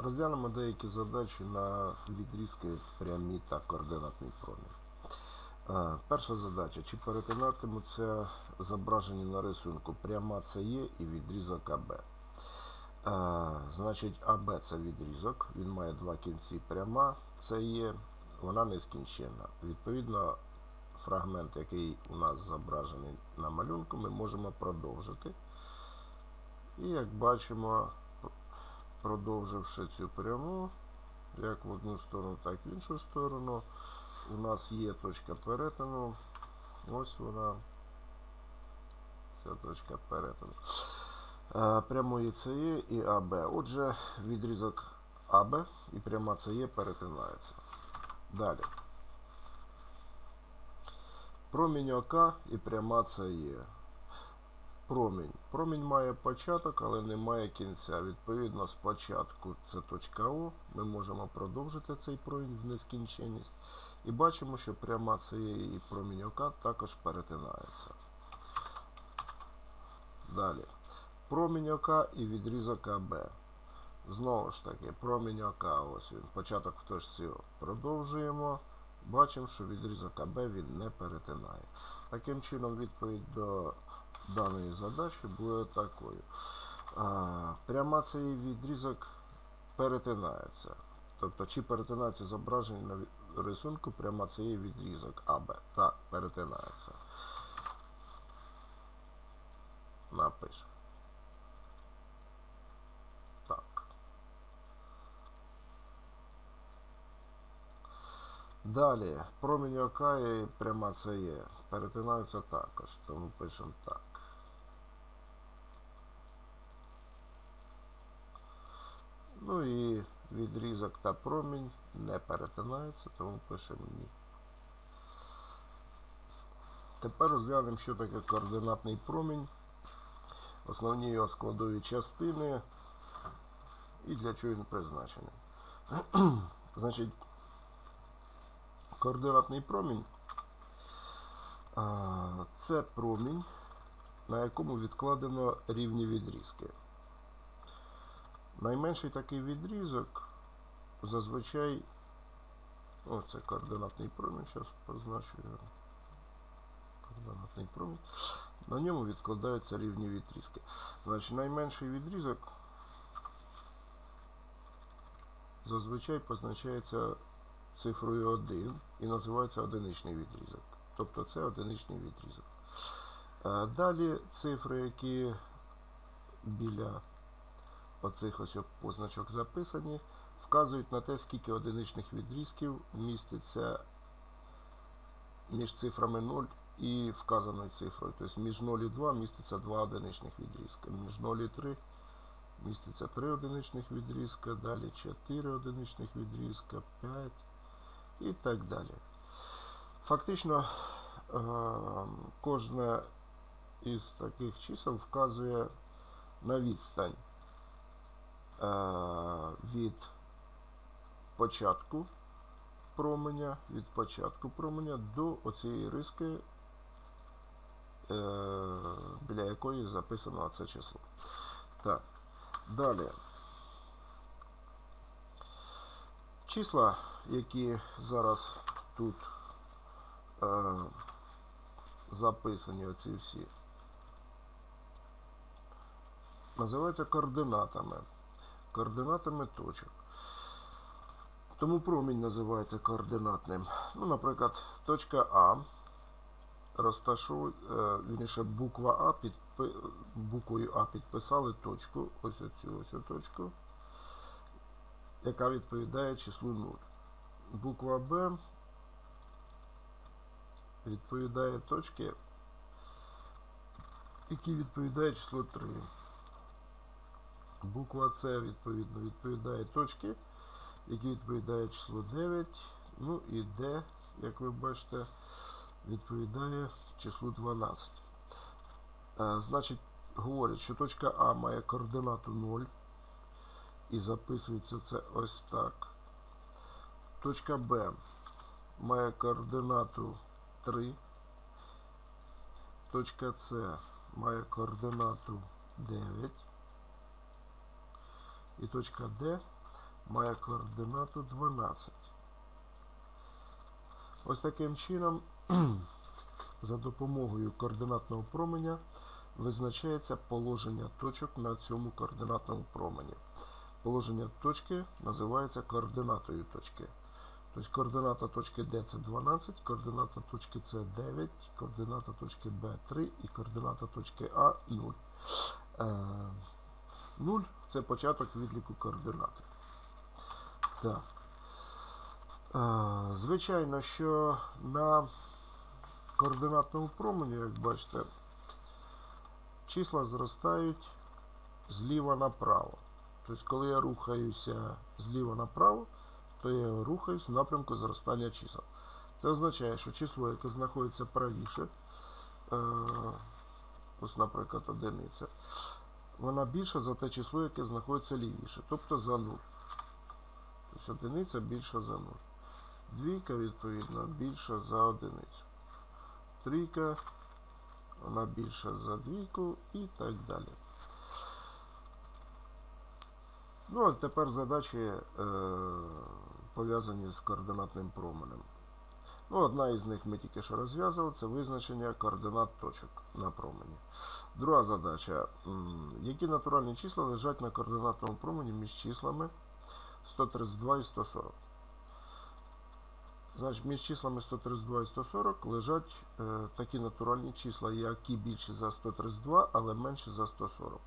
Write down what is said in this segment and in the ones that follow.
Розглянемо деякі задачі на відрізки прямі та координатний промір. Е, Перша задача. Чи перетинатимуться зображені на рисунку пряма це і відрізок АБ? Е, Значить, АБ це відрізок, він має два кінці пряма, це є, вона нескінченна. Відповідно, фрагмент, який у нас зображений на малюнку, ми можемо продовжити. І як бачимо, продовживши цю пряму, як в одну сторону, так і в іншу сторону, у нас є точка перетину. Ось вона. Ця точка перетину. Е, Прямої ЦЕ і АБ. Отже, відрізок АБ і пряма ЦЕ перетинаються. Далі. Промінь ОК і пряма ЦЕ. Промінь. Промінь має початок, але не має кінця. Відповідно, спочатку це точка О. Ми можемо продовжити цей промінь в нескінченність. І бачимо, що пряма цієї промінь ОК також перетинаються. Далі. Промінь ОК і відрізок АБ. Знову ж таки, промінь ОК, ось він, початок в точці О. Продовжуємо. Бачимо, що відрізок АБ він не перетинає. Таким чином, відповідь до даної задачі буде такою. Пряма цей відрізок перетинається. Тобто, чи перетинається зображення на рисунку, пряма цей відрізок АБ. Так, перетинається. Напишемо. Так. Далі, промінь ОК і пряма ЦЕ є. перетинаються також, тому пишемо так. Ну і відрізок та промінь не перетинаються, тому пишемо ні. Тепер розглянемо, що таке координатний промінь, основні його складові частини і для чого він призначений. Значить, координатний промінь це промінь, на якому відкладено рівні відрізки. Найменший такий відрізок зазвичай. О, це координатний промінь, зараз позначу його. Координатний промінь. На ньому відкладаються рівні відрізки. Значить, найменший відрізок зазвичай позначається цифрою 1 і називається одиничний відрізок. Тобто це одиничний відрізок. Е, Далі цифри, які біля оцих ось позначок записані, вказують на те, скільки одиничних відрізків міститься між цифрами 0 і вказаною цифрою. Тобто між 0 і 2 міститься 2 одиничних відрізка. Між 0 і 3 міститься 3 одиничних відрізка, далі 4 одиничних відрізка, 5 і так далі. Фактично, е, кожне із таких чисел вказує на відстань від початку променя, від початку променя до оцієї риски, е, біля якої записано це число. Так, далі. Числа, які зараз тут е, записані, оці всі, називаються координатами. Координатами точок. Тому промінь називається координатним. Ну, наприклад, точка А розташовує, е, вірніше, буква А підпи, буквою А підписали точку, ось оцю ось точку, яка відповідає числу 0. Буква Б відповідає точки, які відповідає число 3. Буква С відповідно відповідає точки, які відповідає число 9. Ну і Д, як ви бачите, відповідає числу 12. Е, значить, говорять, що точка А має координату 0. І записується це ось так. Точка Б має координату 3. Точка С має координату 9. І точка Д має координату 12. Ось таким чином, за допомогою координатного променя визначається положення точок на цьому координатному промені. Положення точки називається координатою точки. Тобто координата точки D це 12, координата точки С 9, координата точки Б 3 і координата точки А 0. Е, 0 це початок відліку координат. Так. Звичайно, що на координатному промені, як бачите, числа зростають зліва направо. Тобто, коли я рухаюся зліва направо, то я рухаюсь в напрямку зростання чисел. Це означає, що число, яке знаходиться правіше, е, ось, наприклад, одиниця, вона більша за те число, яке знаходиться лівіше, тобто за 0. Тобто одиниця більша за 0. Двійка, відповідно, більша за одиницю. Трійка, вона більша за двійку і так далі. Ну, а тепер задачі е, пов'язані з координатним променем. Ну, одна із них ми тільки що розв'язали, це визначення координат точок на промені. Друга задача. Які натуральні числа лежать на координатному промені між числами 132 і 140? Значить, між числами 132 і 140 лежать е, такі натуральні числа, які більші за 132, але менші за 140.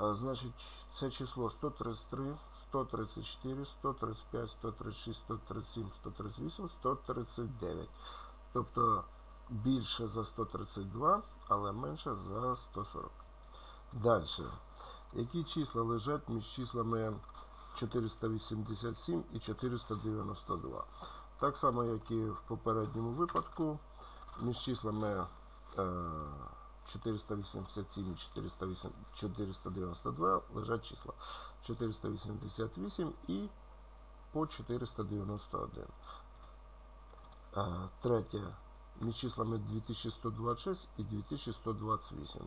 Е, Значить, це число 133, 134, 135, 136, 137, 138, 139. Тобто більше за 132, але менше за 140. Далі. Які числа лежать між числами 487 і 492? Так само, як і в попередньому випадку, між числами е, 487 і 408 492 лежать числа 488 і по 491. Е, Третє. Між числами 2126 і 2128.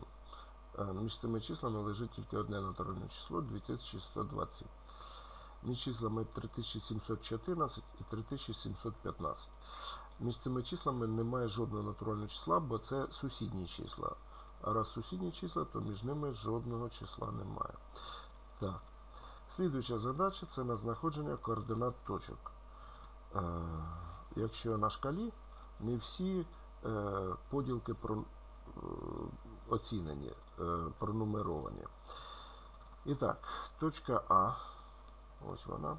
Е, Між цими числами лежить тільки одне натуральне число 2127. Між числами 3714 і 3715. Між цими числами немає жодного натурального числа, бо це сусідні числа. А раз сусідні числа, то між ними жодного числа немає. Так. Слідуюча задача це на знаходження координат точок. Е, якщо на шкалі не всі е, поділки про, е, оцінені, е, пронумеровані. І так, точка А, ось вона,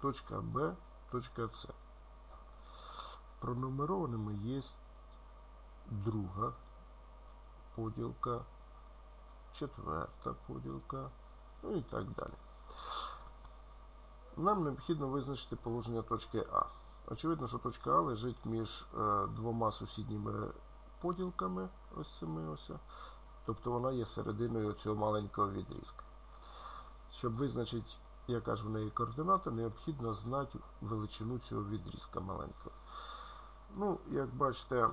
точка Б, точка С. Пронумерованими є друга поділка, четверта поділка, ну і так далі. Нам необхідно визначити положення точки А. Очевидно, що точка А лежить між е, двома сусідніми поділками, ось цими ось. Тобто вона є серединою цього маленького відрізка. Щоб визначити, яка ж в неї координата, необхідно знати величину цього відрізка маленького. Ну, як бачите,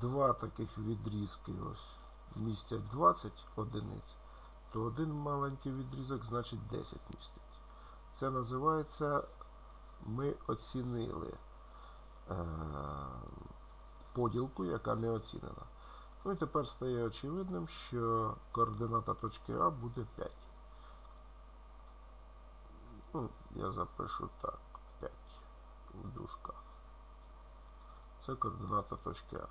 два таких відрізки ось містять 20 одиниць, то один маленький відрізок значить 10 містить. Це називається ми оцінили е, поділку, яка не оцінена. Ну і тепер стає очевидним, що координата точки А буде 5. Ну, я запишу так, 5 в дужках. Це координата точки А.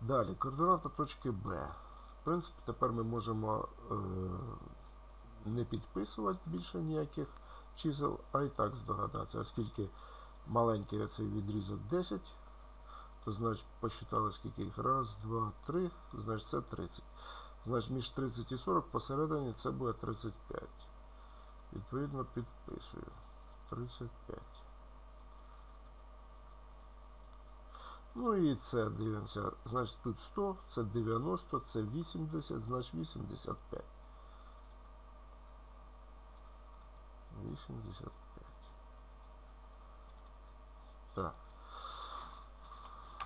Далі, координата точки Б. В принципі, тепер ми можемо е, не підписувати більше ніяких чисел, а і так здогадатися, оскільки маленький цей відрізок 10, то значить посчитали скільки їх. Раз, два, три, значить це 30. Значить між 30 і 40 посередині це буде 35. Відповідно підписую. 35. Ну і це дивимося. Значить тут 100, це 90, це 80, значить 85. 85. Так.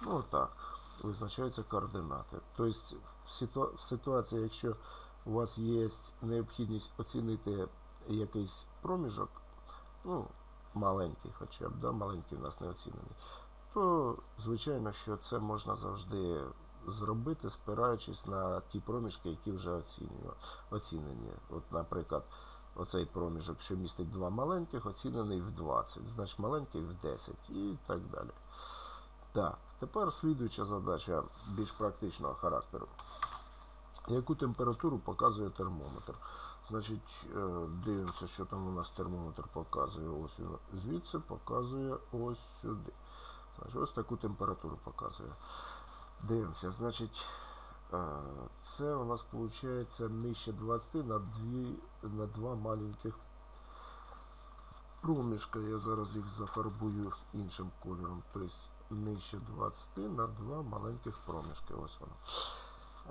Ну так. Визначаються координати. Тобто в, ситу... в ситуації, якщо у вас є необхідність оцінити якийсь проміжок, ну, маленький хоча б, да, маленький в нас не оцінений, то звичайно, що це можна завжди зробити, спираючись на ті проміжки, які вже оцінені. От, наприклад, оцей проміжок, що містить два маленьких, оцінений в 20, значить маленький в 10 і так далі. Так, тепер слідуюча задача більш практичного характеру. Яку температуру показує термометр? Значить, е, дивимося, що там у нас термометр показує. Ось він звідси показує ось сюди. Значить, ось таку температуру показує. Дивимося, значить, е, це у нас виходить нижче 20 на, 2, на два маленьких проміжка. Я зараз їх зафарбую іншим кольором. Тобто нижче 20 на два маленьких проміжки. Ось воно.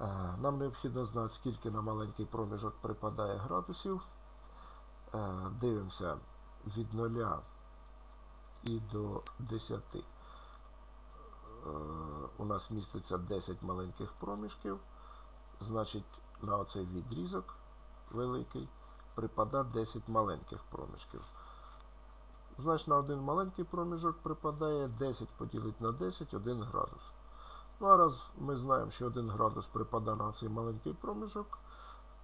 Е, Нам необхідно знати, скільки на маленький проміжок припадає градусів. Е, Дивимося від 0 і до 10. Е, У нас міститься 10 маленьких проміжків. Значить, на оцей відрізок великий припада 10 маленьких проміжків. Значить, на один маленький проміжок припадає 10 поділити на 10 1 градус. Ну, а раз ми знаємо, що 1 градус припадає на цей маленький проміжок,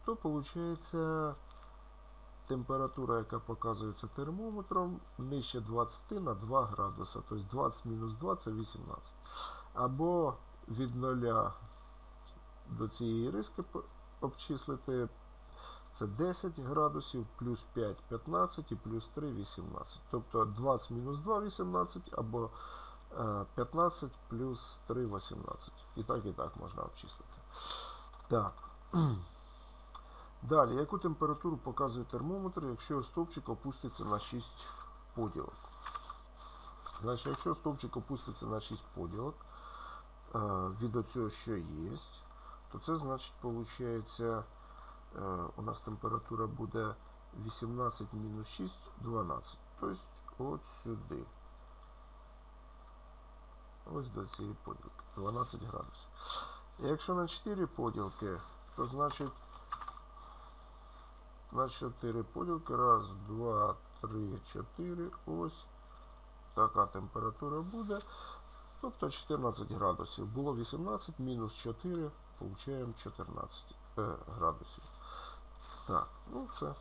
то виходить температура, яка показується термометром, нижче 20 на 2 градуса. Тобто 20 мінус 2 це 18. Або від 0 до цієї риски обчислити це 10 градусів, плюс 5 15 і плюс 3 18. Тобто 20 мінус 2 18 або е, 15 плюс 3 18. І так, і так можна обчислити. Так. Далі, яку температуру показує термометр, якщо стовпчик опуститься на 6 поділок? Значить, якщо стовпчик опуститься на 6 поділок е, від оцього, що є, то це значить, виходить, е, у нас температура буде 18 мінус 6 12. Тобто от сюди. Ось до цієї поділки. 12 градусів. Якщо на 4 поділки, то значить на 4 поділки. Раз, два, три, чотири. Ось така температура буде. Тобто 14 градусів. Було 18, мінус 4, получаємо 14 е, градусів. Так, ну все.